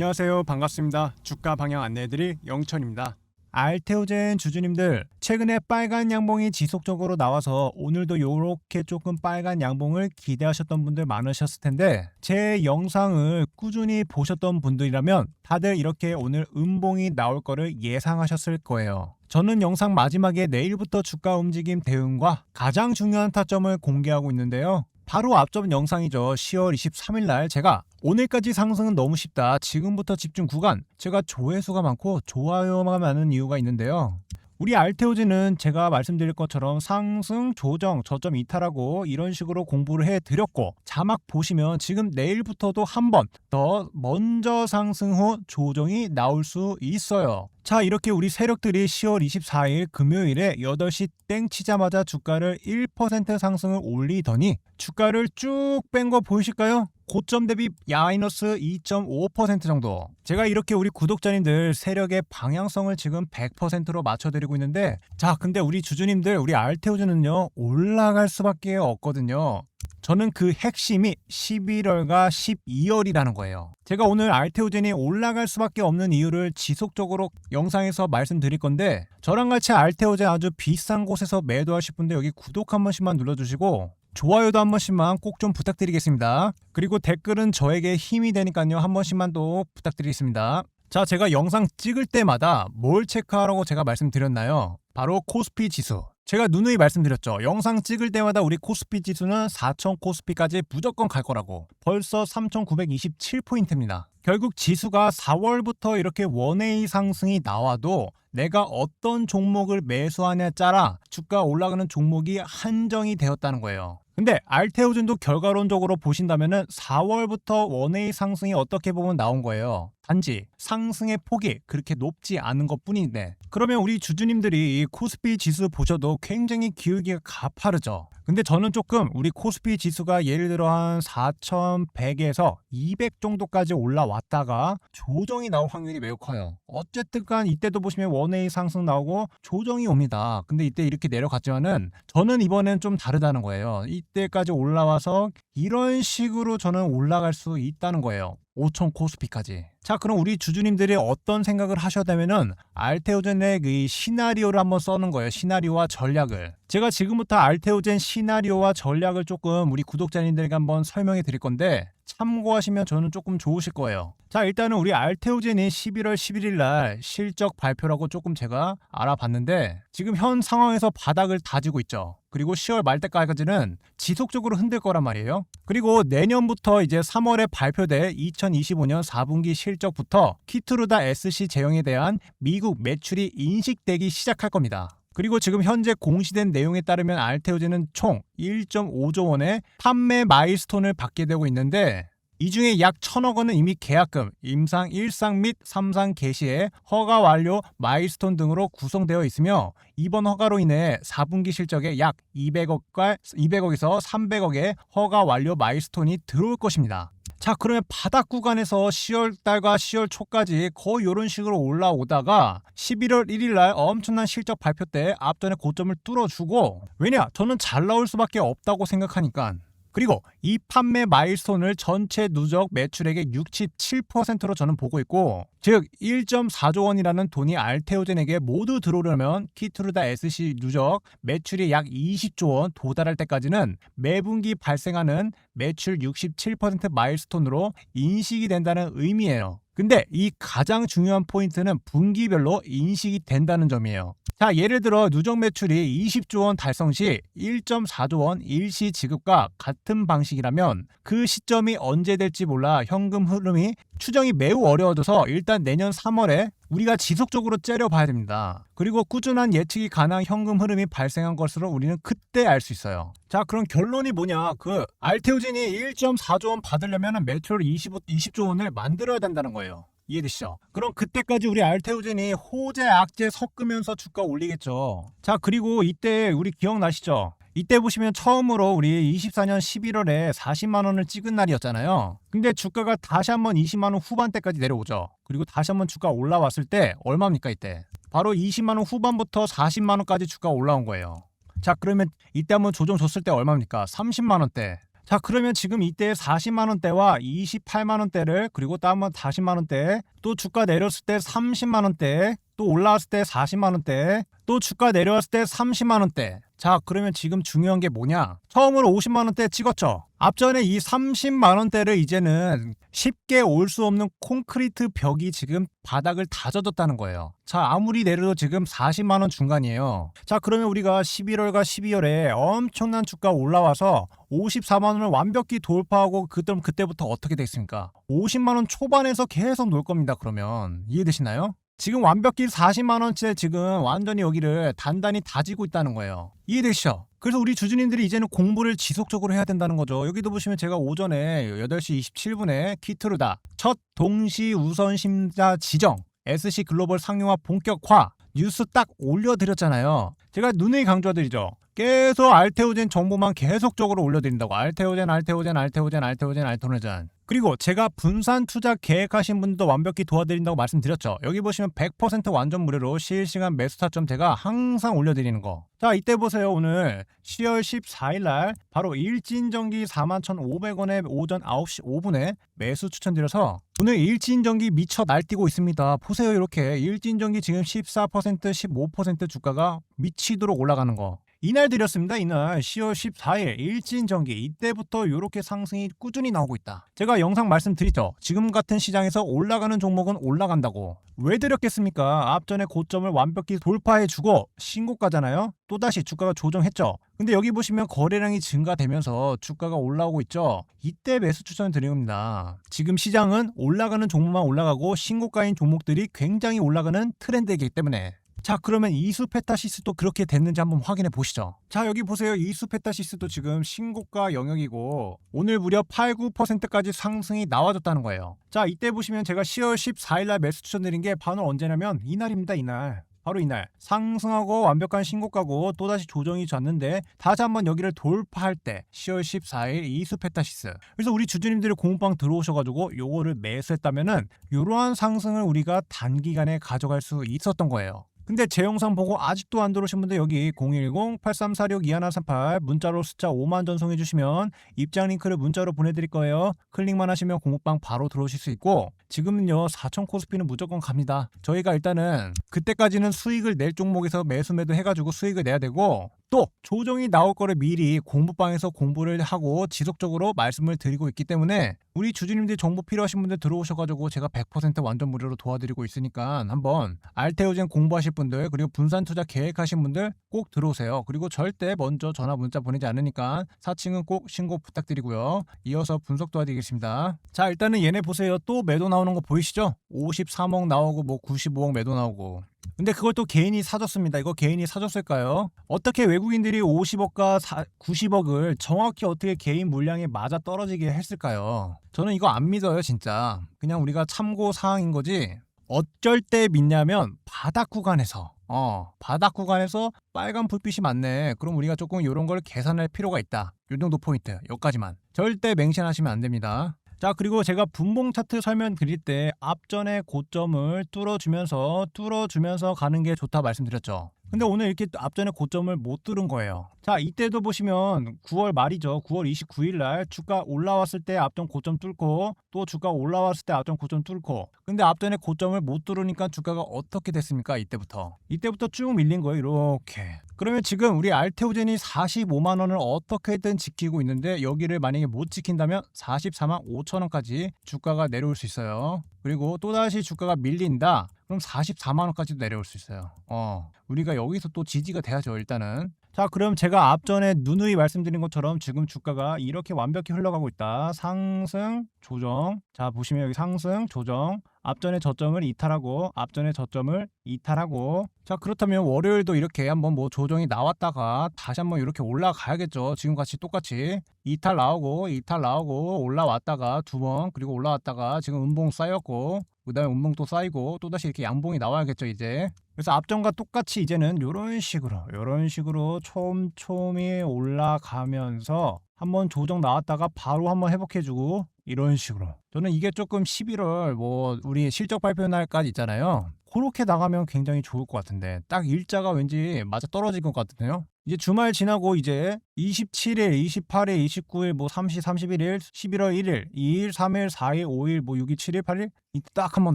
안녕하세요. 반갑습니다. 주가 방향 안내해드릴 영천입니다. 알테오젠 주주님들, 최근에 빨간 양봉이 지속적으로 나와서 오늘도 이렇게 조금 빨간 양봉을 기대하셨던 분들 많으셨을 텐데 제 영상을 꾸준히 보셨던 분들이라면 다들 이렇게 오늘 음봉이 나올 거를 예상하셨을 거예요. 저는 영상 마지막에 내일부터 주가 움직임 대응과 가장 중요한 타점을 공개하고 있는데요. 바로 앞전 영상이죠. 10월 23일 날 제가 오늘까지 상승은 너무 쉽다. 지금부터 집중 구간. 제가 조회수가 많고 좋아요가 많은 이유가 있는데요. 우리 알테오즈는 제가 말씀드릴 것처럼 상승, 조정, 저점 이탈하고 이런 식으로 공부를 해 드렸고 자막 보시면 지금 내일부터도 한 번 더 먼저 상승 후 조정이 나올 수 있어요. 자, 이렇게 우리 세력들이 10월 24일 금요일에 8시 땡 치자마자 주가를 1% 상승을 올리더니 주가를 쭉 뺀 거 보이실까요? 고점 대비 마이너스 2.5% 정도. 제가 이렇게 우리 구독자님들 세력의 방향성을 지금 100%로 맞춰드리고 있는데, 자, 근데 우리 주주님들, 우리 알테오즈는요, 올라갈 수밖에 없거든요. 저는 그 핵심이 11월과 12월이라는 거예요. 제가 오늘 알테오젠이 올라갈 수밖에 없는 이유를 지속적으로 영상에서 말씀드릴 건데 저랑 같이 알테오젠 아주 비싼 곳에서 매도하실 분들 여기 구독 한 번씩만 눌러주시고 좋아요도 한 번씩만 꼭 좀 부탁드리겠습니다. 그리고 댓글은 저에게 힘이 되니까요. 한 번씩만 또 부탁드리겠습니다. 자, 제가 영상 찍을 때마다 뭘 체크하라고 제가 말씀드렸나요? 바로 코스피 지수. 제가 누누이 말씀드렸죠. 영상 찍을 때마다 우리 코스피 지수는 4,000 코스피까지 무조건 갈 거라고. 벌써 3,927포인트입니다. 결국 지수가 4월부터 이렇게 원웨이 상승이 나와도 내가 어떤 종목을 매수하냐에 따라 주가 올라가는 종목이 한정이 되었다는 거예요. 근데 알테오준도 결과론적으로 보신다면은 4월부터 원웨이 상승이 어떻게 보면 나온 거예요. 단지 상승의 폭이 그렇게 높지 않은 것 뿐인데 그러면 우리 주주님들이 이 코스피 지수 보셔도 굉장히 기울기가 가파르죠. 근데 저는 조금 우리 코스피 지수가 예를 들어 한 4,100에서 200 정도까지 올라왔다가 조정이 나올 확률이 매우 커요. 어쨌든 간 이때도 보시면 원웨이 상승 나오고 조정이 옵니다. 근데 이때 이렇게 내려갔지만은 저는 이번엔 좀 다르다는 거예요. 이때까지 올라와서 이런 식으로 저는 올라갈 수 있다는 거예요. 5천 코스피까지. 자, 그럼 우리 주주님들이 어떤 생각을 하셔야 되면은 알테오젠의 그 시나리오를 한번 써는 거예요. 시나리오와 전략을. 제가 지금부터 알테오젠 시나리오와 전략을 조금 우리 구독자님들에게 한번 설명해 드릴 건데 참고하시면 저는 조금 좋으실 거예요. 자, 일단은 우리 알테오젠이 11월 11일 날 실적 발표라고 조금 제가 알아봤는데 지금 현 상황에서 바닥을 다지고 있죠. 그리고 10월 말 때까지는 지속적으로 흔들 거란 말이에요. 그리고 내년부터 이제 3월에 발표될 2025년 4분기 실적부터 키트루다 SC 제형에 대한 미국 매출이 인식되기 시작할 겁니다. 그리고 지금 현재 공시된 내용에 따르면 알테오젠은 총 1.5조 원의 판매 마일스톤을 받게 되고 있는데 이 중에 약 천억 원은 이미 계약금, 임상 1상 및 3상 개시에 허가 완료 마일스톤 등으로 구성되어 있으며 이번 허가로 인해 4분기 실적에 약 200억과 200억에서 300억의 허가 완료 마일스톤이 들어올 것입니다. 자, 그러면 바닥 구간에서 10월 달과 10월 초까지 거의 이런 식으로 올라오다가 11월 1일 날 엄청난 실적 발표 때 앞전에 고점을 뚫어주고 왜냐? 저는 잘 나올 수밖에 없다고 생각하니까 그리고 이 판매 마일스톤을 전체 누적 매출액의 67%로 저는 보고 있고 즉 1.4조 원이라는 돈이 알테오젠에게 모두 들어오려면 키트루다 SC 누적 매출이 약 20조 원 도달할 때까지는 매분기 발생하는 매출 67% 마일스톤으로 인식이 된다는 의미예요. 근데 이 가장 중요한 포인트는 분기별로 인식이 된다는 점이에요. 자, 예를 들어 누적 매출이 20조 원 달성 시 1.4조 원 일시 지급과 같은 방식이라면 그 시점이 언제 될지 몰라 현금 흐름이 추정이 매우 어려워져서 일단 내년 3월에 우리가 지속적으로 째려봐야 됩니다. 그리고 꾸준한 예측이 가능한 현금 흐름이 발생한 것으로 우리는 그때 알 수 있어요. 자, 그럼 결론이 뭐냐? 그 알테오진이 1.4조 원 받으려면 매출 20, 20조 원을 만들어야 된다는 거예요. 이해되시죠? 그럼 그때까지 우리 알테오젠이 호재 악재 섞으면서 주가 올리겠죠. 자, 그리고 이때 우리 기억나시죠? 이때 보시면 처음으로 우리 24년 11월에 40만 원을 찍은 날이었잖아요. 근데 주가가 다시 한번 20만 원 후반대까지 내려오죠. 그리고 다시 한번 주가 올라왔을 때 얼마입니까 이때? 바로 20만 원 후반부터 40만 원까지 주가 올라온 거예요. 자, 그러면 이때 한번 조정 줬을 때 얼마입니까? 30만 원대. 자 그러면 지금 이때 40만 원대와 28만 원대를 그리고 또 한번 40만 원대 또 주가 내렸을 때 30만 원대 또 올라왔을 때 40만 원대 또 주가 내려왔을 때 30만 원대. 자 그러면 지금 중요한 게 뭐냐? 처음으로 50만 원대 찍었죠. 앞전에 이 30만 원대를 이제는 쉽게 올 수 없는 콘크리트 벽이 지금 바닥을 다져줬다는 거예요. 자 아무리 내려도 지금 40만 원 중간이에요. 자 그러면 우리가 11월과 12월에 엄청난 주가 올라와서 54만 원을 완벽히 돌파하고 그때 그때부터 어떻게 됐습니까? 50만 원 초반에서 계속 놀 겁니다 그러면. 이해되시나요? 지금 완벽히 40만 원째 지금 완전히 여기를 단단히 다지고 있다는 거예요. 이해되시죠? 그래서 우리 주주님들이 이제는 공부를 지속적으로 해야 된다는 거죠. 여기도 보시면 제가 오전에 8시 27분에 키트루다 첫 동시 우선 심사 지정 SC 글로벌 상용화 본격화 뉴스 딱 올려드렸잖아요. 제가 눈에 강조드리죠. 계속 알테오젠 정보만 계속적으로 올려드린다고 알테오젠 알테오젠 알테오젠 알테오젠 알테오젠 그리고 제가 분산 투자 계획하신 분도 완벽히 도와드린다고 말씀드렸죠. 여기 보시면 100% 완전 무료로 실시간 매수 타점 제가 항상 올려드리는 거. 자 이때 보세요 오늘 10월 14일 날 바로 일진전기 41,500원에 오전 9시 5분에 매수 추천드려서 오늘 일진전기 미쳐 날뛰고 있습니다. 보세요 이렇게 일진전기 지금 14% 15% 주가가 미치도록 올라가는 거. 이날 드렸습니다. 이날 10월 14일 일진전기 이때부터 이렇게 상승이 꾸준히 나오고 있다. 제가 영상 말씀드리죠. 지금 같은 시장에서 올라가는 종목은 올라간다고. 왜 드렸겠습니까? 앞전에 고점을 완벽히 돌파해주고 신고가잖아요. 또다시 주가가 조정했죠. 근데 여기 보시면 거래량이 증가되면서 주가가 올라오고 있죠. 이때 매수 추천을 드립니다. 지금 시장은 올라가는 종목만 올라가고 신고가인 종목들이 굉장히 올라가는 트렌드이기 때문에 자 그러면 이수 페타시스도 그렇게 됐는지 한번 확인해 보시죠. 자 여기 보세요. 이수 페타시스도 지금 신고가 영역이고 오늘 무려 8, 9%까지 상승이 나와줬다는 거예요. 자 이때 보시면 제가 10월 14일 날 매수 추천드린 게 바로 언제냐면 이날입니다 이날. 바로 이날. 상승하고 완벽한 신고가고 또다시 조정이 졌는데 다시 한번 여기를 돌파할 때 10월 14일 이수 페타시스. 그래서 우리 주주님들이 공부방 들어오셔가지고 요거를 매수했다면은 이러한 상승을 우리가 단기간에 가져갈 수 있었던 거예요 근데 제 영상 보고 아직도 안 들어오신 분들 여기 010-8346-2138 문자로 숫자 5만 전송해 주시면 입장 링크를 문자로 보내드릴 거예요. 클릭만 하시면 공부방 바로 들어오실 수 있고 지금은요 4천 코스피는 무조건 갑니다. 저희가 일단은 그때까지는 수익을 낼 종목에서 매수 매도 해가지고 수익을 내야 되고 또 조정이 나올 거를 미리 공부방에서 공부를 하고 지속적으로 말씀을 드리고 있기 때문에 우리 주주님들 정보 필요하신 분들 들어오셔가지고 제가 100% 완전 무료로 도와드리고 있으니까 한번 알테오젠 공부하실 분들 그리고 분산 투자 계획하신 분들 꼭 들어오세요. 그리고 절대 먼저 전화 문자 보내지 않으니까 사칭은 꼭 신고 부탁드리고요. 이어서 분석 도와드리겠습니다. 자 일단은 얘네 보세요. 또 매도 나오는 거 보이시죠? 53억 나오고 뭐 95억 매도 나오고 근데 그걸 또 개인이 사줬습니다. 이거 개인이 사줬을까요? 어떻게 외국인들이 50억과 90억을 정확히 어떻게 개인 물량에 맞아 떨어지게 했을까요? 저는 이거 안 믿어요, 진짜. 그냥 우리가 참고 사항인 거지. 어쩔 때 믿냐면 바닥 구간에서 어 바닥 구간에서 빨간 불빛이 많네 그럼 우리가 조금 이런 걸 계산할 필요가 있다 요 정도 포인트 여기까지만 절대 맹신하시면 안 됩니다 자 그리고 제가 분봉 차트 설명 드릴 때 앞전에 고점을 뚫어주면서 뚫어주면서 가는 게 좋다 말씀드렸죠 근데 오늘 이렇게 앞전에 고점을 못 뚫은 거예요. 자, 이때도 보시면 9월 말이죠. 9월 29일 날 주가 올라왔을 때 앞전 고점 뚫고 또 주가 올라왔을 때 앞전 고점 뚫고 근데 앞전에 고점을 못 뚫으니까 주가가 어떻게 됐습니까? 이때부터. 이때부터 쭉 밀린 거예요. 이렇게. 그러면 지금 우리 알테오젠이 45만 원을 어떻게든 지키고 있는데 여기를 만약에 못 지킨다면 44만 5천 원까지 주가가 내려올 수 있어요. 그리고 또다시 주가가 밀린다. 그럼 44만 원까지도 내려올 수 있어요. 어. 우리가 여기서 또 지지가 돼야죠, 일단은. 자, 그럼 제가 앞전에 누누이 말씀드린 것처럼 지금 주가가 이렇게 완벽히 흘러가고 있다. 상승, 조정. 자, 보시면 여기 상승, 조정. 앞전의 저점을 이탈하고 앞전의 저점을 이탈하고. 자 그렇다면 월요일도 이렇게 한번 뭐 조정이 나왔다가 다시 한번 이렇게 올라가야겠죠. 지금같이 똑같이. 이탈 나오고 이탈 나오고 올라왔다가 두 번 그리고 올라왔다가 지금 음봉 쌓였고 그 다음에 음봉 또 쌓이고 또다시 이렇게 양봉이 나와야겠죠 이제. 그래서 앞전과 똑같이 이제는 이런 식으로 이런 식으로 촘촘히 올라가면서 한번 조정 나왔다가 바로 한번 회복해주고 이런 식으로. 저는 이게 조금 11월 뭐 우리 실적 발표 날까지 있잖아요. 그렇게 나가면 굉장히 좋을 것 같은데 딱 일자가 왠지 맞아 떨어질 것 같은데요. 이제 주말 지나고 이제 27일, 28일, 29일, 뭐 30, 31일, 11월 1일, 2일, 3일, 4일, 5일, 뭐 6일, 7일, 8일 이때 딱한번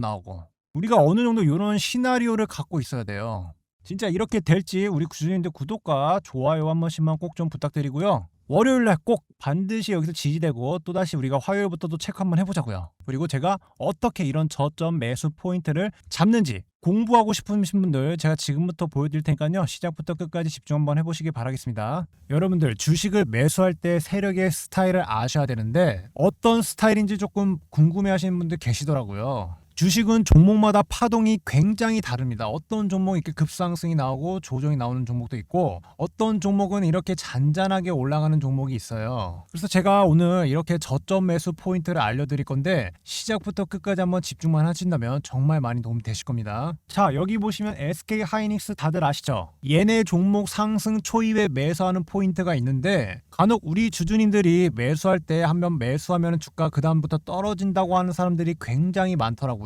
나오고 우리가 어느 정도 이런 시나리오를 갖고 있어야 돼요. 진짜 이렇게 될지 우리 주주님들 구독과 좋아요 한 번씩만 꼭 좀 부탁드리고요. 월요일 날 꼭 반드시 여기서 지지되고 또다시 우리가 화요일부터도 체크 한번 해보자고요. 그리고 제가 어떻게 이런 저점 매수 포인트를 잡는지 공부하고 싶으신 분들 제가 지금부터 보여드릴 테니까요. 시작부터 끝까지 집중 한번 해보시기 바라겠습니다. 여러분들 주식을 매수할 때 세력의 스타일을 아셔야 되는데 어떤 스타일인지 조금 궁금해하시는 분들 계시더라고요. 주식은 종목마다 파동이 굉장히 다릅니다. 어떤 종목은 이렇게 급상승이 나오고 조정이 나오는 종목도 있고 어떤 종목은 이렇게 잔잔하게 올라가는 종목이 있어요. 그래서 제가 오늘 이렇게 저점 매수 포인트를 알려드릴 건데 시작부터 끝까지 한번 집중만 하신다면 정말 많이 도움이 되실 겁니다. 자 여기 보시면 SK 하이닉스 다들 아시죠? 얘네 종목 상승 초입에 매수하는 포인트가 있는데 간혹 우리 주주님들이 매수할 때 한 번 매수하면 주가 그 다음부터 떨어진다고 하는 사람들이 굉장히 많더라고요.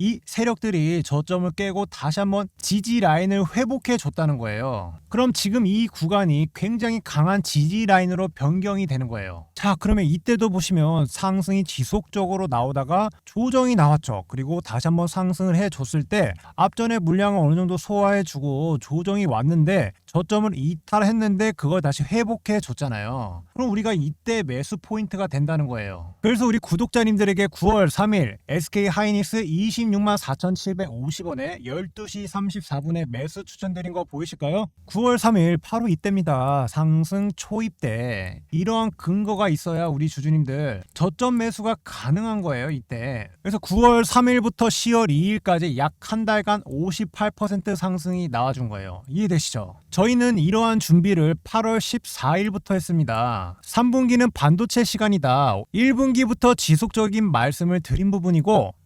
이 세력들이 저점을 깨고 다시 한번 지지 라인을 회복해 줬다는 거예요. 그럼 지금 이 구간이 굉장히 강한 지지 라인으로 변경이 되는 거예요. 자, 그러면 이때도 보시면 상승이 지속적으로 나오다가 조정이 나왔죠. 그리고 다시 한번 상승을 해 줬을 때 앞전에 물량을 어느 정도 소화해 주고 조정이 왔는데 저점을 이탈했는데 그걸 다시 회복해 줬잖아요. 그럼 우리가 이때 매수 포인트가 된다는 거예요. 그래서 우리 구독자님들에게 9월 3일 SK 하이닉스 26만 4,750원에 12시 34분에 매수 추천드린 거 보이실까요? 9월 3일 바로 이때입니다. 상승 초입 때 이러한 근거가 있어야 우리 주주님들 저점 매수가 가능한 거예요. 이때. 그래서 9월 3일부터 10월 2일까지 약 한 달간 58% 상승이 나와준 거예요. 이해되시죠? 저희는 이러한 준비를 8월 14일부터 했습니다. 3분기는 반도체 시간이다. 1분기부터 지속적인 말씀을 드린 부분이고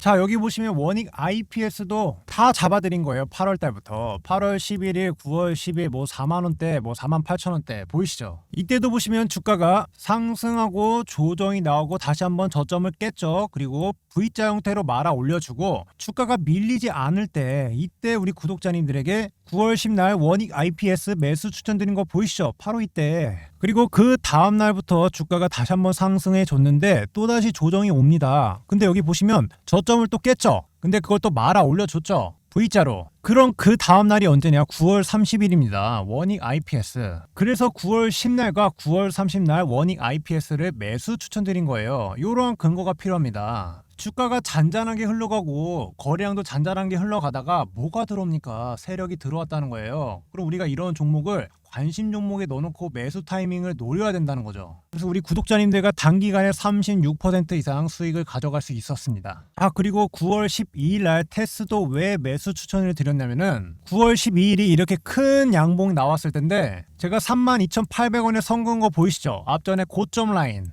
자 여기 보시면 원익 IPS도 다 잡아드린 거예요 8월 달부터. 8월 11일 9월 10일 뭐 4만원대 뭐 4만 8천원대 보이시죠? 이때도 보시면 주가가 상승하고 조정이 나오고 다시 한번 저점을 깼죠. 그리고 V자 형태로 말아 올려주고 주가가 밀리지 않을 때 이때 우리 구독자님들에게 9월 10날 원익 IPS 매수 추천드린 거 보이시죠? 바로 이때. 그리고 그 다음 날부터 주가가 다시 한번 상승해 줬는데 또다시 조정이 옵니다. 근데 여기 보시면 저점 을 또 깼죠. 근데 그걸 또 말아 올려줬죠. V자로. 그럼 그 다음 날이 언제냐? 9월 30일입니다. 원익 IPS. 그래서 9월 10날과 9월 30날 원익 IPS를 매수 추천드린 거예요. 이러한 근거가 필요합니다. 주가가 잔잔하게 흘러가고 거래량도 잔잔하게 흘러가다가 뭐가 들어옵니까? 세력이 들어왔다는 거예요. 그럼 우리가 이런 종목을 관심 종목에 넣어놓고 매수 타이밍을 노려야 된다는 거죠. 그래서 우리 구독자님들과 단기간에 36% 이상 수익을 가져갈 수 있었습니다. 아 그리고 9월 12일 날 테스도 왜 매수 추천을 드렸냐면은 9월 12일이 이렇게 큰 양봉이 나왔을 텐데 제가 32,800원에 선건 거 보이시죠? 앞전에 고점 라인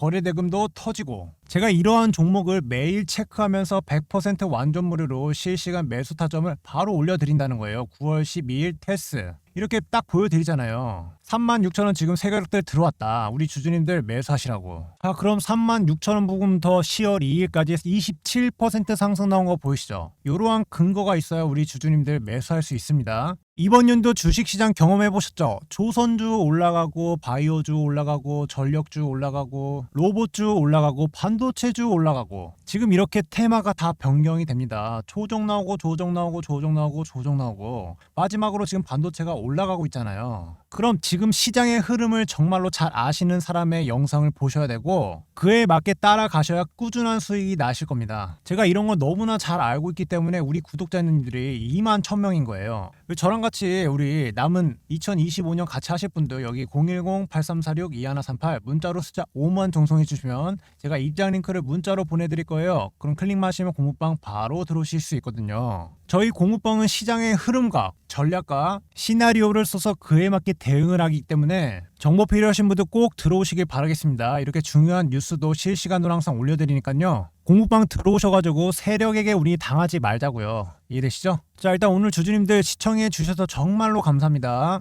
거래 대금도 터지고 제가 이러한 종목을 매일 체크하면서 100% 완전 무료로 실시간 매수 타점을 바로 올려드린다는 거예요. 9월 12일 테스 이렇게 딱 보여드리잖아요. 36,000원 지금 세력들 들어왔다. 우리 주주님들 매수하시라고. 자 그럼 36,000원 부금부터 10월 2일까지 27% 상승 나온 거 보이시죠? 이러한 근거가 있어야 우리 주주님들 매수할 수 있습니다. 이번 연도 주식시장 경험해 보셨죠? 조선주 올라가고 바이오주 올라가고 전력주 올라가고 로봇주 올라가고 반도체주 올라가고 지금 이렇게 테마가 다 변경이 됩니다. 조정 나오고 조정 나오고 조정 나오고 조정 나오고 마지막으로 지금 반도체가 올라가고 있잖아요. 그럼 지금 시장의 흐름을 정말로 잘 아시는 사람의 영상을 보셔야 되고 그에 맞게 따라가셔야 꾸준한 수익이 나실 겁니다. 제가 이런 거 너무나 잘 알고 있기 때문에 우리 구독자님들이 2만 1000명인 거예요. 저랑 같이 우리 남은 2025년 같이 하실 분들 여기 010-8346-2138 문자로 숫자 5만 정송해 주시면 제가 입장 링크를 문자로 보내드릴 거예요. 그럼 클릭만 하시면 공부방 바로 들어오실 수 있거든요. 저희 공부방은 시장의 흐름과 전략과 시나리오를 써서 그에 맞게 대응을 하기 때문에 정보 필요하신 분들 꼭 들어오시길 바라겠습니다. 이렇게 중요한 뉴스도 실시간으로 항상 올려드리니까요. 공부방 들어오셔가지고 세력에게 우리 당하지 말자고요. 이해되시죠? 자 일단 오늘 주주님들 시청해 주셔서 정말로 감사합니다.